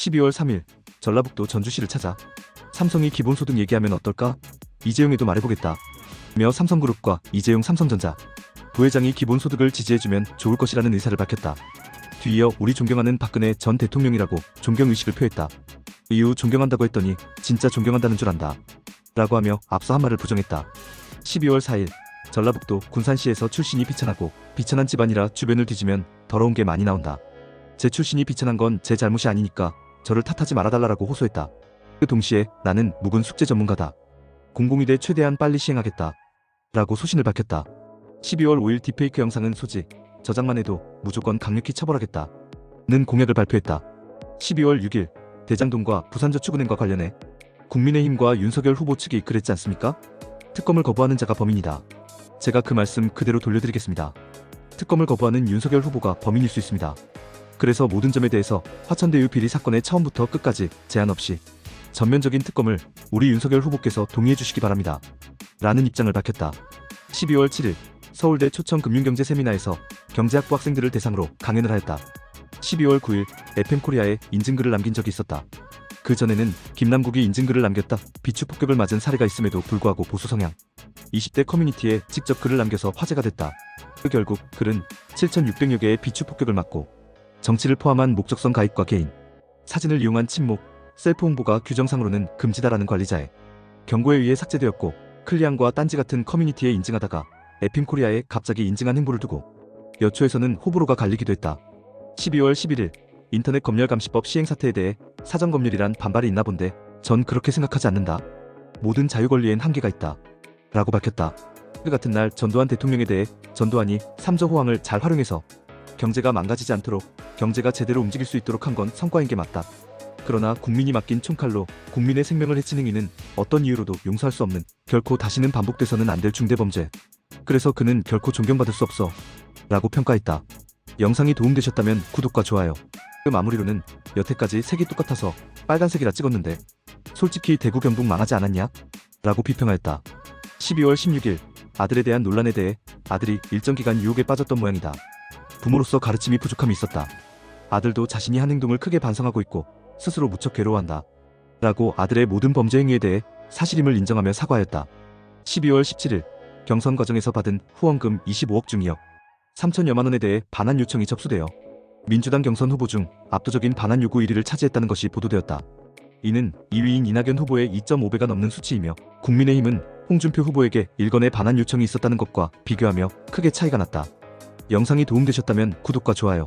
12월 3일 전라북도 전주시를 찾아 삼성이 기본소득 얘기하면 어떨까? 이재용에도 말해보겠다. 며 삼성그룹과 이재용 삼성전자 부회장이 기본소득을 지지해주면 좋을 것이라는 의사를 밝혔다. 뒤이어 우리 존경하는 박근혜 전 대통령이라고 존경의식을 표했다. 이후 존경한다고 했더니 진짜 존경한다는 줄 안다. 라고 하며 앞서 한 말을 부정했다. 12월 4일 전라북도 군산시에서 출신이 비천하고 비천한 집안이라 주변을 뒤지면 더러운 게 많이 나온다. 제 출신이 비천한 건 제 잘못이 아니니까 저를 탓하지 말아달라고 호소했다. 그 동시에 나는 묵은 숙제 전문가다. 공공의대 최대한 빨리 시행하겠다. 라고 소신을 밝혔다. 12월 5일 딥페이크 영상은 소지, 저장만 해도 무조건 강력히 처벌하겠다. 는 공약을 발표했다. 12월 6일 대장동과 부산저축은행과 관련해 국민의힘과 윤석열 후보 측이 그랬지 않습니까? 특검을 거부하는 자가 범인이다. 제가 그 말씀 그대로 돌려드리겠습니다. 특검을 거부하는 윤석열 후보가 범인일 수 있습니다. 그래서 모든 점에 대해서 화천대유 비리 사건의 처음부터 끝까지 제한 없이 전면적인 특검을 우리 윤석열 후보께서 동의해 주시기 바랍니다. 라는 입장을 밝혔다. 12월 7일 서울대 초청 금융경제 세미나에서 경제학부 학생들을 대상으로 강연을 하였다. 12월 9일 FM코리아에 인증글을 남긴 적이 있었다. 그 전에는 김남국이 인증글을 남겼다 비추 폭격을 맞은 사례가 있음에도 불구하고 보수 성향 20대 커뮤니티에 직접 글을 남겨서 화제가 됐다. 그 결국 글은 7,600여 개의 비추 폭격을 맞고 정치를 포함한 목적성 가입과 개인 사진을 이용한 침묵 셀프 홍보가 규정상으로는 금지다라는 관리자의 경고에 의해 삭제되었고 클리앙과 딴지 같은 커뮤니티에 인증하다가 에핀코리아에 갑자기 인증한 행보를 두고 여초에서는 호불호가 갈리기도 했다. 12월 11일 인터넷 검열 감시법 시행 사태에 대해 사전 검열이란 반발이 있나 본데 전 그렇게 생각하지 않는다. 모든 자유 권리엔 한계가 있다. 라고 밝혔다. 그 같은 날 전두환 대통령에 대해 전두환이 3조 호황을 잘 활용해서 경제가 망가지지 않도록 경제가 제대로 움직일 수 있도록 한 건 성과인 게 맞다. 그러나 국민이 맡긴 총칼로 국민의 생명을 해친 행위는 어떤 이유로도 용서할 수 없는 결코 다시는 반복돼서는 안 될 중대범죄. 그래서 그는 결코 존경받을 수 없어. 라고 평가했다. 영상이 도움되셨다면 구독과 좋아요. 그 마무리로는 여태까지 색이 똑같아서 빨간색이라 찍었는데 솔직히 대구 경북 망하지 않았냐? 라고 비평하였다. 12월 16일 아들에 대한 논란에 대해 아들이 일정 기간 유혹에 빠졌던 모양이다. 부모로서 가르침이 부족함이 있었다. 아들도 자신이 한 행동을 크게 반성하고 있고 스스로 무척 괴로워한다. 라고 아들의 모든 범죄 행위에 대해 사실임을 인정하며 사과하였다. 12월 17일 경선 과정에서 받은 후원금 25억 중 2억 3천여만 원에 대해 반환 요청이 접수되어 민주당 경선 후보 중 압도적인 반환 요구 1위를 차지했다는 것이 보도되었다. 이는 2위인 이낙연 후보의 2.5배가 넘는 수치이며 국민의힘은 홍준표 후보에게 일건의 반환 요청이 있었다는 것과 비교하며 크게 차이가 났다. 영상이 도움되셨다면 구독과 좋아요,